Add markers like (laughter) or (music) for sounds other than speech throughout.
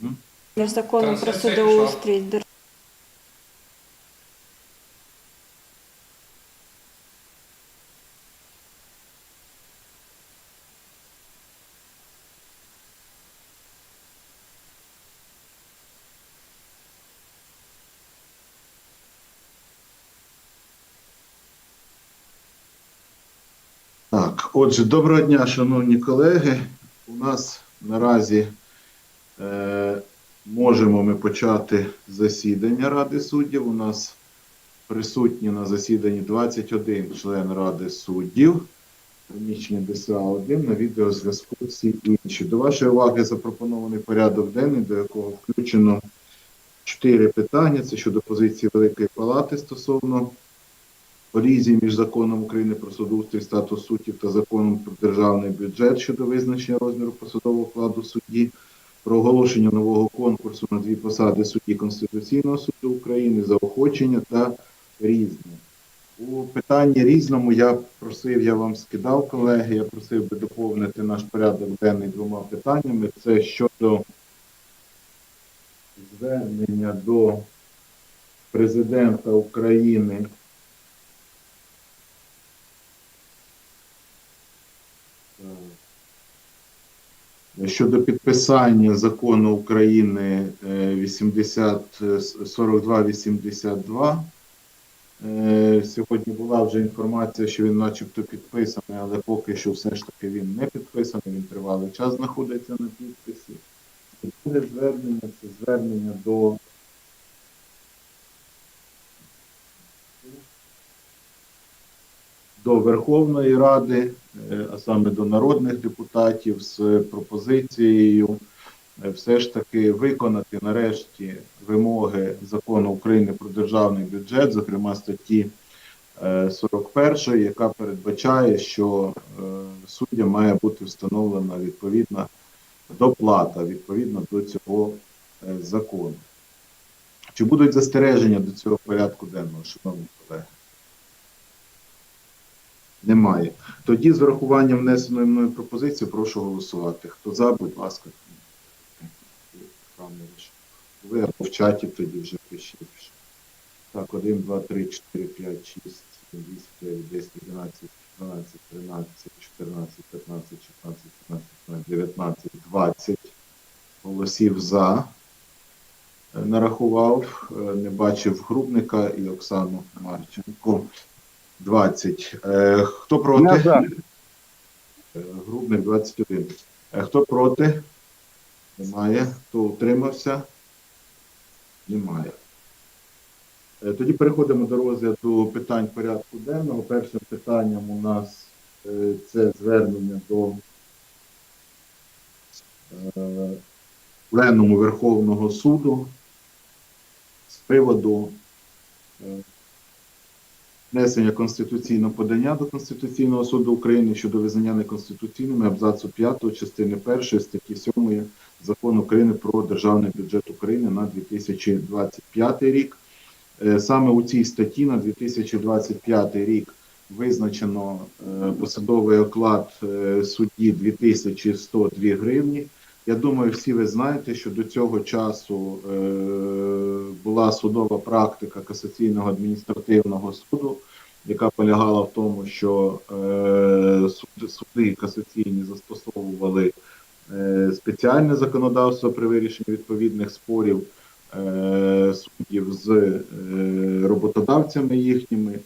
Мгм. закону про судоустрій. Так, отже, доброго дня, шановні колеги. У нас наразі можемо ми почати засідання Ради суддів. У нас присутні на засіданні 21 член Ради суддів. Приміщення ДСА 1 на відеозв'язку всі інші. До вашої уваги запропонований порядок денний, до якого включено чотири питання. Це щодо позиції Великої Палати стосовно колізії між законом України про судоустрій статус суддів та законом про державний бюджет щодо визначення розміру посадового вкладу судді, про оголошення нового конкурсу на дві посади судді Конституційного суду України, заохочення та різне. У питанні різному я просив, я вам скидав, колеги, я просив би доповнити наш порядок денний двома питаннями. Це щодо звернення до президента України Щодо підписання закону України е, 80 е, 4282. Е, Сьогодні була вже інформація, що він начебто підписаний, але поки що все ж таки він не підписаний, він тривалий час знаходиться на підписі. Буде звернення це звернення до до Верховної Ради, е, а саме до народних депутатів, з пропозицією е, все ж таки виконати нарешті вимоги закону України про державний бюджет, зокрема статті е, 41, яка передбачає, що е, суддям має бути встановлена відповідна доплата відповідно до цього е, закону. Чи будуть застереження до цього порядку денного, шановні колеги? Немає. Тоді з врахуванням внесеної мною пропозиції прошу голосувати. Хто за, будь ласка. Ви або в чаті тоді вже пишіть. Так, 1, 2, 3, 4, 5, 6, 7, 8, 9, 10, 11, 12, 13, 14, 15, 16, 17, 18, 19, 20 голосів за. Нарахував, е, не бачив Грубника і Оксану Марченко. 20. Е, Хто проти? Е, Грубник 21. Е, Хто проти? Немає. Хто утримався? Немає. Тоді переходимо до розгляду питань порядку денного. Першим питанням у нас це звернення до Пленуму Верховного суду з приводу внесення конституційного подання до Конституційного суду України щодо визнання неконституційними абзацу 5 частини 1 статті 7 Закону України про державний бюджет України на 2025 рік. Е, Саме у цій статті на 2025 рік визначено е, посадовий оклад е, судді 2102 гривні. Я думаю, всі ви знаєте, що до цього часу е, була судова практика касаційного адміністративного суду, яка полягала в тому, що е, суди, суди касаційні застосовували е, спеціальне законодавство при вирішенні відповідних спорів е, суддів з е, роботодавцями їхніми.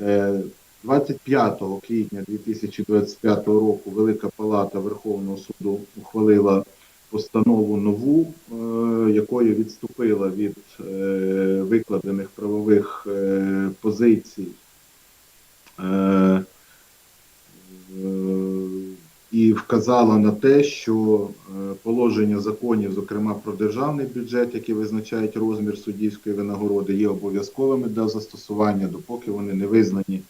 Е, 25 квітня 2025 року Велика Палата Верховного суду ухвалила постанову нову, е, якою відступила від е, викладених правових е, позицій і вказала на те, що положення законів, зокрема про державний бюджет, які визначають розмір суддівської винагороди, є обов'язковими для застосування, допоки вони не визнані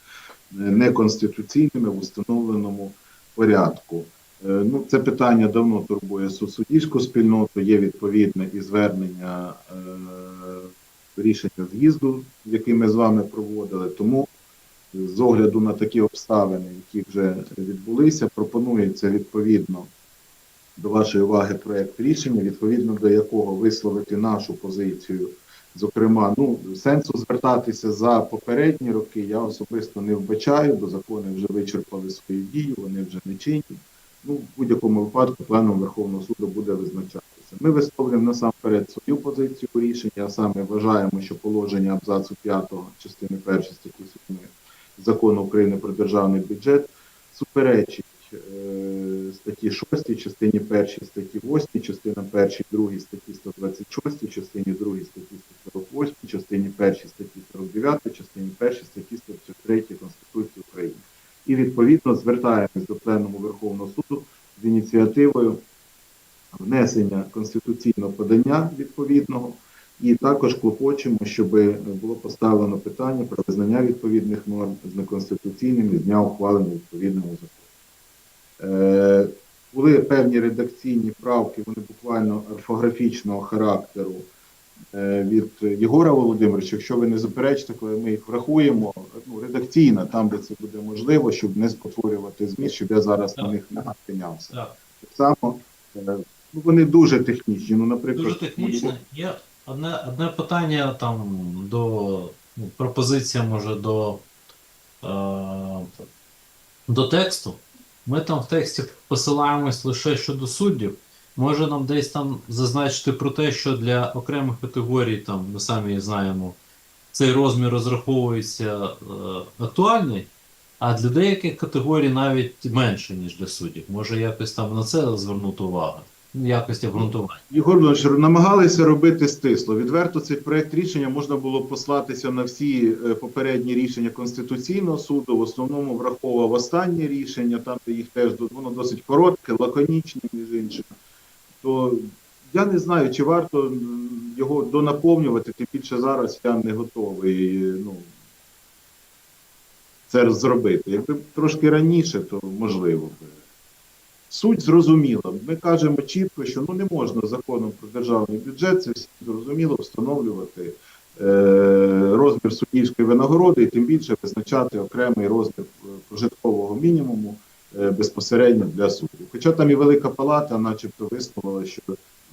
неконституційними в установленому порядку. Е, Ну, це питання давно турбує су- суддівську спільноту. Є відповідне і звернення е, рішення з'їзду, який ми з вами проводили. Тому з огляду на такі обставини, які вже відбулися, пропонується відповідно до вашої уваги проект рішення, відповідно до якого висловити нашу позицію. Зокрема, ну сенсу звертатися за попередні роки я особисто не вбачаю, бо закони вже вичерпали свою дію, вони вже не чинні. Ну, в будь-якому випадку пленум Верховного суду буде визначатися. Ми висловлюємо насамперед свою позицію у рішенні, а саме вважаємо, що положення абзацу 5 частини 1 статті 7 закону України про державний бюджет суперечить е, статті 6, частині 1 статті 8, частина 1, 2 статті 126, частині 2 статті 148, частині 1 статті 49, частині 1 статті 153 Конституції України. І відповідно звертаємось до Пленуму Верховного суду з ініціативою внесення конституційного подання відповідного, і також клопочемо, щоб було поставлено питання про визнання відповідних норм з неконституційними з дня ухвалення відповідного закону. Е, були певні редакційні правки, вони буквально орфографічного характеру від Єгора Володимировича. Якщо ви не заперечите, коли ми їх врахуємо, ну, редакційно, там, де це буде можливо, щоб не спотворювати зміст, щоб я зараз на них не зупинявся. Так, Так само е, ну, вони дуже технічні. Ну, наприклад, дуже технічно. Є одне, одне питання там до ну, пропозиція, може, до, е, до тексту. Ми там в тексті посилаємось лише щодо суддів. Може нам десь там зазначити про те, що для окремих категорій, там, ми самі знаємо, цей розмір розраховується е, актуальний, а для деяких категорій навіть менше, ніж для суддів. Може якось там на це звернути увагу. Ну, якості обґрунтування. Ігор намагалися робити стисло. Відверто цей проект рішення можна було послатися на всі е, попередні рішення Конституційного суду. В основному враховував останнє рішення, там де їх теж воно досить коротке, лаконічне, між іншим. То я не знаю, чи варто його донаповнювати, тим більше зараз я не готовий. Ну, це зробити. Якби трошки раніше, то можливо би. Суть зрозуміла. Ми кажемо чітко, що ну не можна законом про державний бюджет, це всі зрозуміло встановлювати е, розмір суддівської винагороди і тим більше визначати окремий розмір е, прожиткового мінімуму безпосередньо для суддів. Хоча там і Велика Палата, начебто, висловила, що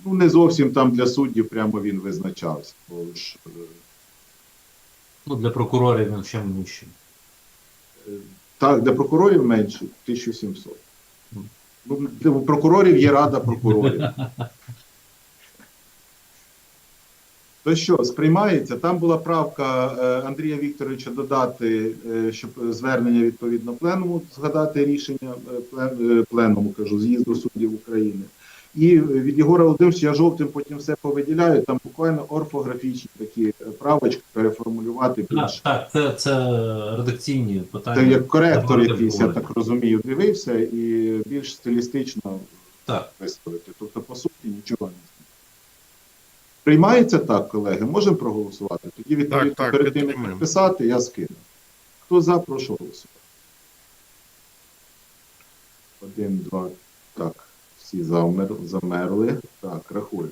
ну не зовсім там для суддів прямо він визначався. Бо ж, е, Ну, для прокурорів він ще нижчий. Е, Так, для прокурорів менше 1700. Ну, для прокурорів є рада прокурорів. (laughs) То що, сприймається? Там була правка е, Андрія Вікторовича додати, е, щоб звернення відповідно пленуму, згадати рішення е, плен- пленуму, кажу, з'їзду суддів України. І від Єгора Володимировича я жовтим потім все повиділяю. Там буквально орфографічні такі правочки переформулювати Так, більш так, це, це редакційні питання. Це як коректор якийсь, я так розумію, дивився і більш стилістично Так. виставити. Тобто, по суті, нічого не. Приймається так, колеги? Можемо проголосувати? Тоді відповідно Так, так, перед тим, як підписати, я скину. Хто за, прошу голосувати. Один, два, так. Всі замер, замерли. Так, рахуємо.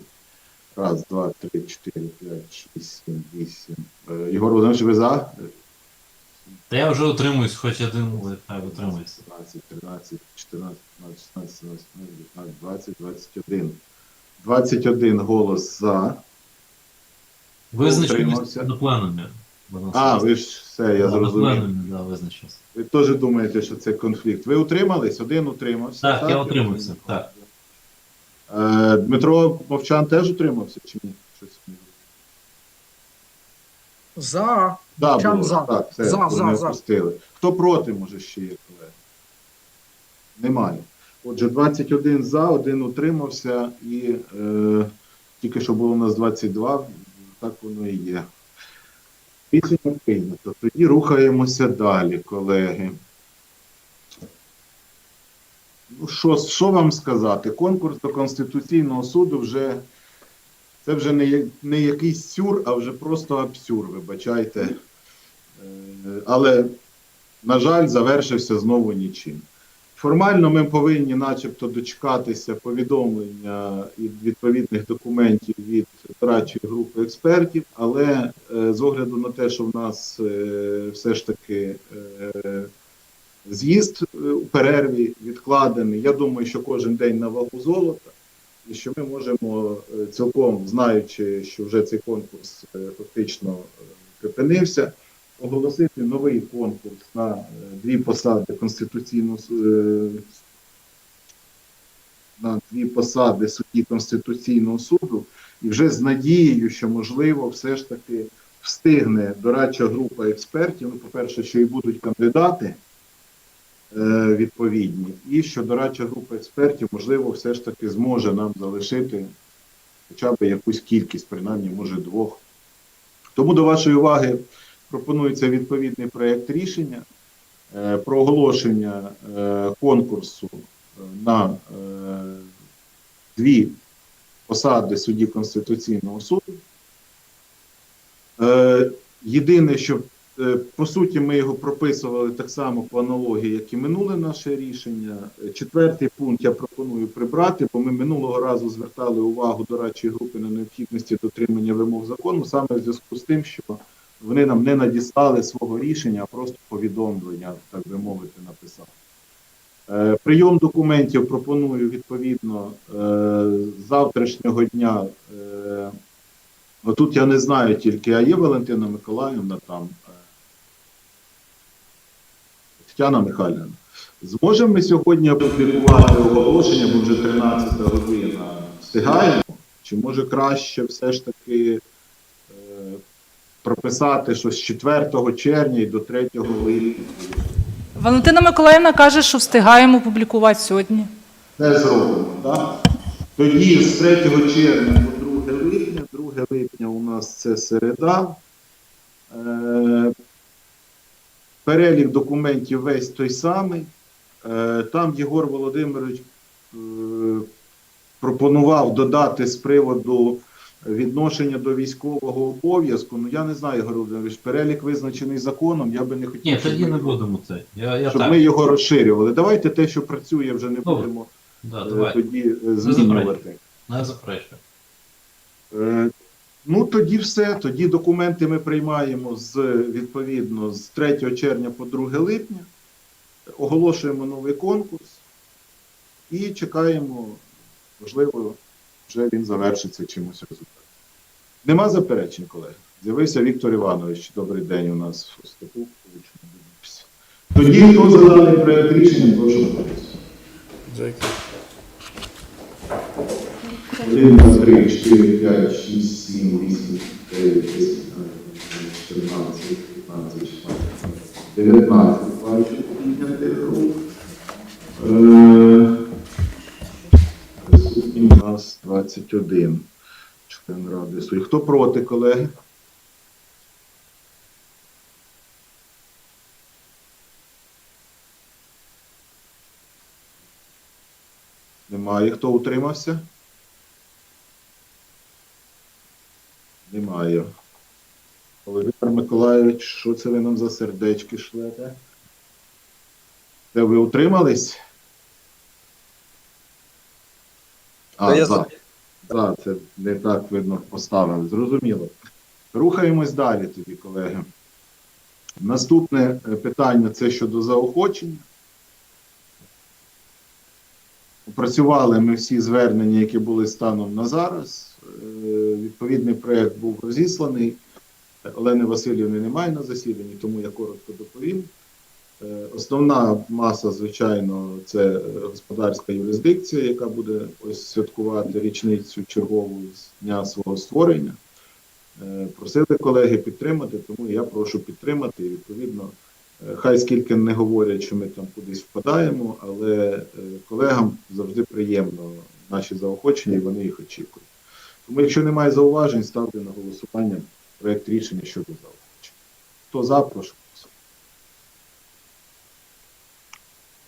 Раз, два, три, чотири, п'ять, шість, сім, вісім. Е, Єгор Володимирович, ви за? Та я вже утримуюсь, хоч один, але хай утримується. 12, 13, 14, 15, 16, 17, 19, 20, 21. 21 голос за. Утримався. на. А, ви ж все, я зрозумів. да, визначився. Ви теж думаєте, що це конфлікт. Ви утримались? Один утримався. Так, я утримався, так. Е, Дмитро Мовчан теж утримався чи ні? Щось За. Да, Мовчан було. за. Так, все, За, за, за. опустили. Хто проти, може, ще є, колеги? Немає. Отже, 21 за, один утримався, і е, тільки що було у нас 22, так воно і є. Рішення прийнято. Тоді рухаємося далі, колеги. Ну, що, що вам сказати? Конкурс до Конституційного суду вже це вже не, не якийсь сюр, а вже просто абсюр, вибачайте. Е, Але, на жаль, завершився знову нічим. Формально ми повинні, начебто, дочекатися повідомлення і відповідних документів від дорадчої групи експертів, але е, з огляду на те, що в нас е, все ж таки е, З'їзд у перерві відкладений. Я думаю, що кожен день на вагу золота, і що ми можемо цілком знаючи, що вже цей конкурс фактично припинився, оголосити новий конкурс на е, дві посади конституційного е, на дві посади судді Конституційного суду, і вже з надією, що можливо, все ж таки встигне дорадча група експертів. Ну, по-перше, що і будуть кандидати е, відповідні, і що дорадча група експертів, можливо, все ж таки зможе нам залишити хоча б якусь кількість, принаймні, може, двох. Тому до вашої уваги пропонується відповідний проєкт рішення е, про оголошення е, конкурсу е, на дві посади судді Конституційного суду. Єдине, що по суті ми його прописували так само по аналогії, як і минуле наше рішення. Четвертий пункт я пропоную прибрати, бо ми минулого разу звертали увагу дорадчої групи на необхідності дотримання вимог закону, саме в зв'язку з тим, що вони нам не надіслали свого рішення, а просто повідомлення, так би мовити, написали. Е, Прийом документів пропоную відповідно е, з завтрашнього дня. Е, Отут я не знаю тільки, а є Валентина Миколаївна там. Тетяна Михайлівна. Зможемо ми сьогодні опублікувати оголошення, бо вже 13 година. Встигаємо? Чи може краще все ж таки прописати, що з 4 червня і до 3 липня? Валентина Миколаївна каже, що встигаємо публікувати сьогодні. Це зробимо, так? Тоді з 3 червня по 2 липня, 2 липня у нас це середа. Е, перелік документів весь той самий. Е, там Єгор Володимирович е, пропонував додати з приводу відношення до військового обов'язку. Ну я не знаю, Єгор Володимирович, перелік визначений законом, я би не хотів. Ні, щоб тоді ми не будемо це. Я, я Щоб так. ми його розширювали. Давайте те, що працює, вже не Добре. будемо Да, е, давай. тоді е, змінювати. Не заперечую. Е, Ну, тоді все. Тоді документи ми приймаємо з відповідно з 3 червня по 2 липня, оголошуємо новий конкурс і чекаємо, можливо, вже він завершиться чимось результатом. Нема заперечень, колеги. З'явився Віктор Іванович. Добрий день у нас в Остапу. Тоді, хто за даний проєкт рішення, прошу три, чотири, п'ять, шість, сім, вісім, дев'ять, десять, чотирнадцять, п'ятнадцять, шістнадцять, дев'ятнадцять. Бачу піднятих рук. Е, Присутні у нас 21 член ради суду. Хто проти, колеги? Немає. Хто утримався? Немає. Володимир Миколайович, що це ви нам за сердечки шлете? Це ви утримались? А, я за. За, це не так видно поставили. Зрозуміло. Рухаємось далі тоді, колеги. Наступне е, питання це щодо заохочення. Опрацювали ми всі звернення, які були станом на зараз. Е, Відповідний проєкт був розісланий. Олени Васильівни немає на засіданні, тому я коротко доповім. Е, Основна маса, звичайно, це господарська юрисдикція, яка буде ось святкувати річницю чергову з дня свого створення. Е, Просили колеги підтримати, тому я прошу підтримати. І відповідно, е, хай скільки не говорять, що ми там кудись впадаємо, але колегам завжди приємно наші заохочення, і вони їх очікують. Тому, якщо немає зауважень, ставлю на голосування проєкт рішення щодо заохочення. Хто за, прошу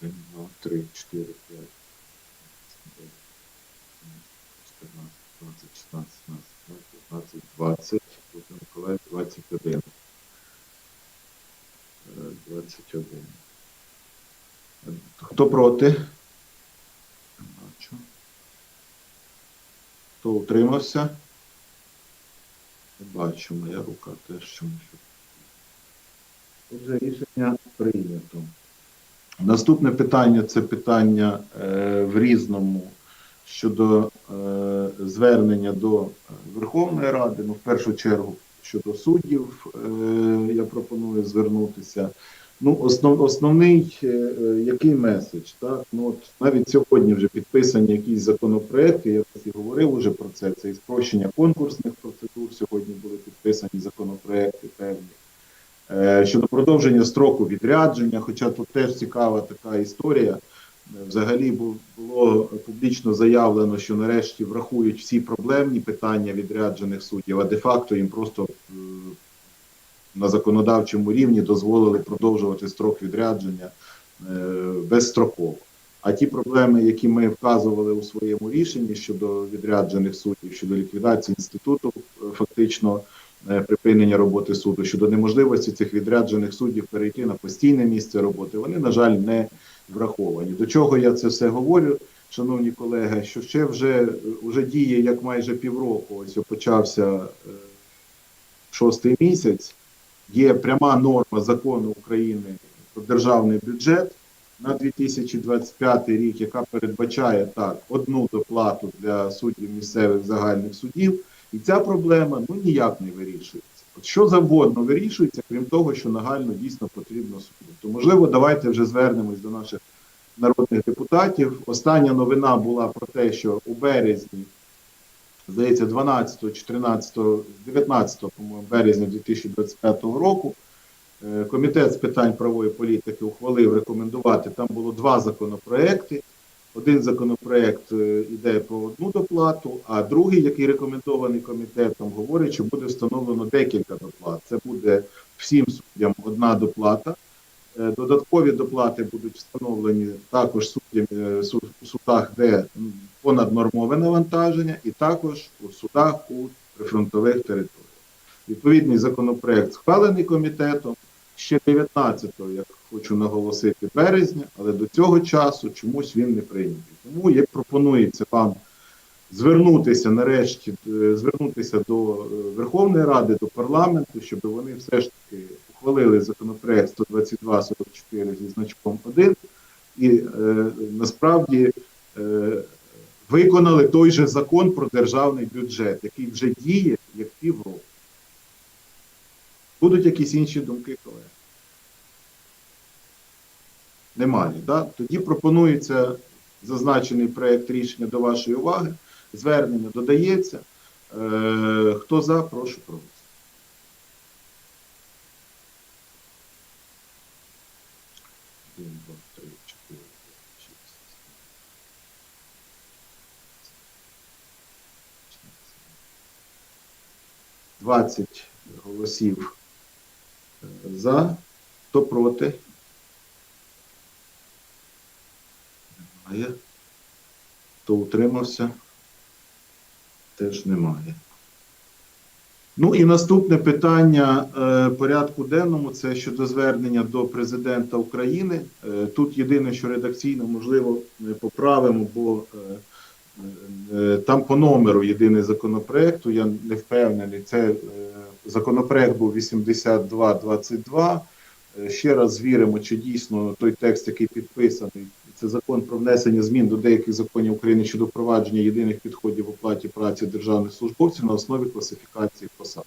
голосувати. Один, два, три, чотири, п'ять, чотирнадцять, двадцять, шістнадцять, сімнадцять, п'ятнадцять, двадцять, Володимир Миколаївич, двадцять один. Е, Двадцять один. Е, Хто проти? Бачу. Хто утримався? Бачу, моя рука теж чомусь. Отже, рішення прийнято. Наступне питання це питання е, в різному щодо е, звернення до Верховної Ради. Ну, в першу чергу щодо суддів е, я пропоную звернутися. Ну, основ, основний який меседж? Так? Ну, от навіть сьогодні вже підписані якісь законопроекти, я і говорив уже про це. Це і спрощення конкурсних процедур. Сьогодні були підписані законопроекти певні. Е, Щодо продовження строку відрядження, хоча тут теж цікава така історія. Е, Взагалі було публічно заявлено, що нарешті врахують всі проблемні питання відряджених суддів, а де-факто їм просто е, на законодавчому рівні дозволили продовжувати строк відрядження безстроково. А ті проблеми, які ми вказували у своєму рішенні щодо відряджених суддів, щодо ліквідації інституту, фактично припинення роботи суду, щодо неможливості цих відряджених суддів перейти на постійне місце роботи, вони, на жаль, не враховані. До чого я це все говорю, шановні колеги, що ще вже, вже діє як майже півроку, ось почався е, шостий місяць, є пряма норма закону України про державний бюджет на 2025 рік, яка передбачає так одну доплату для суддів місцевих загальних судів, і ця проблема ну ніяк не вирішується. От що завгодно вирішується, крім того, що нагально дійсно потрібно суду. То можливо, давайте вже звернемось до наших народних депутатів. Остання новина була про те, що у березні, здається, 12, 14, 19, по-моєму, березня 2025 року. е, Комітет з питань правової політики ухвалив рекомендувати. Там було два законопроекти. Один законопроект е, йде про одну доплату, а другий, який рекомендований комітетом, говорить, що буде встановлено декілька доплат. Це буде всім суддям одна доплата. Е, Додаткові доплати будуть встановлені також суддям е, су- у судах, де понаднормове навантаження, і також у судах у прифронтових територіях. Відповідний законопроект схвалений комітетом ще 19-го, як хочу наголосити, березня, але до цього часу чомусь він не прийнятий. Тому як пропонується вам звернутися нарешті, е, звернутися до е, Верховної Ради, до парламенту, щоб вони все ж таки ухвалили законопроект 12244 зі значком 1 і е, насправді е, виконали той же закон про державний бюджет, який вже діє як півроку. Будуть якісь інші думки, колеги? Немає. Да? Тоді пропонується зазначений проєкт рішення до вашої уваги. Звернення додається. Е, хто за, прошу сім. Двадцять голосів е, за. Хто проти? Немає. Хто утримався? Теж немає. Ну і наступне питання е, порядку денному це щодо звернення до президента України. Е, тут єдине, що редакційно можливо е, поправимо, бо е, е, там по номеру єдиний законопроекту, я не впевнений. Це е, законопроект був 8222. Е, Ще раз звіримо, чи дійсно той текст, який підписаний, це закон про внесення змін до деяких законів України щодо впровадження єдиних підходів в оплаті праці державних службовців на основі класифікації посад.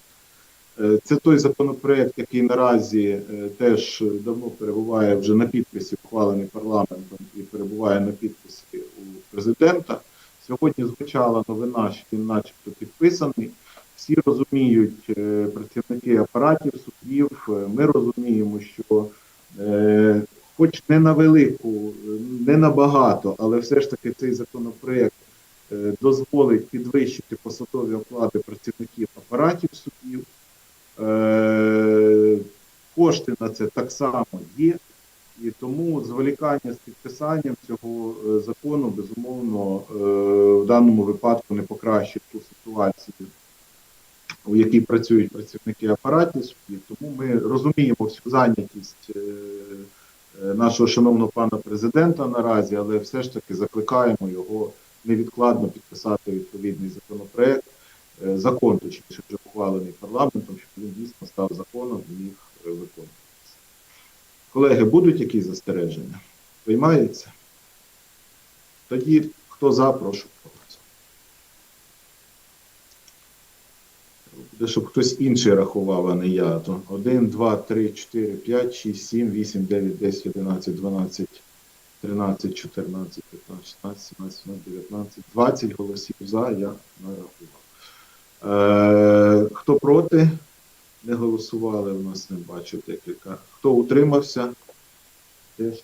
Е, Це той законопроект, який наразі е, теж давно перебуває вже на підписі, ухвалений парламентом і перебуває на підписі у президента. Сьогодні звучала новина, що він начебто підписаний. Всі розуміють, е, працівники апаратів, суддів, е, ми розуміємо, що хоч не на велику, не на багато, але все ж таки цей законопроект е, дозволить підвищити посадові оклади працівників апаратів суддів. Е, Кошти на це так само є, і тому зволікання з підписанням цього е, закону безумовно в даному випадку не покращить ту ситуацію, у якій працюють працівники апаратів суддів. Тому ми розуміємо всю зайнятість нашого шановного пана президента наразі, але все ж таки закликаємо його невідкладно підписати відповідний законопроект, е, закон, точніше, вже ухвалений парламентом, щоб він дійсно став законом і міг е, виконуватися. Колеги, будуть якісь застереження? Приймається? Тоді хто за, прошу Буде, щоб хтось інший рахував, а не я. То 1, 2, 3, 4, 5, 6, 7, 8, 9, 10, 11, 12, 13, 14, 15, 16, 17, 18, 19, 20 голосів за, я нарахував. Е, хто проти? Не голосували, у нас не бачу декілька. Хто утримався? Теж.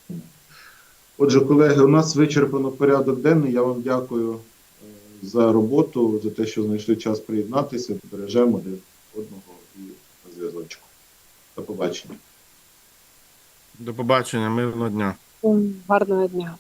Отже, колеги, у нас вичерпано порядок денний. Я вам дякую за роботу, за те, що знайшли час приєднатися. Бережемо один одного і на зв'язочку. До побачення. До побачення, мирного дня. Гарного дня.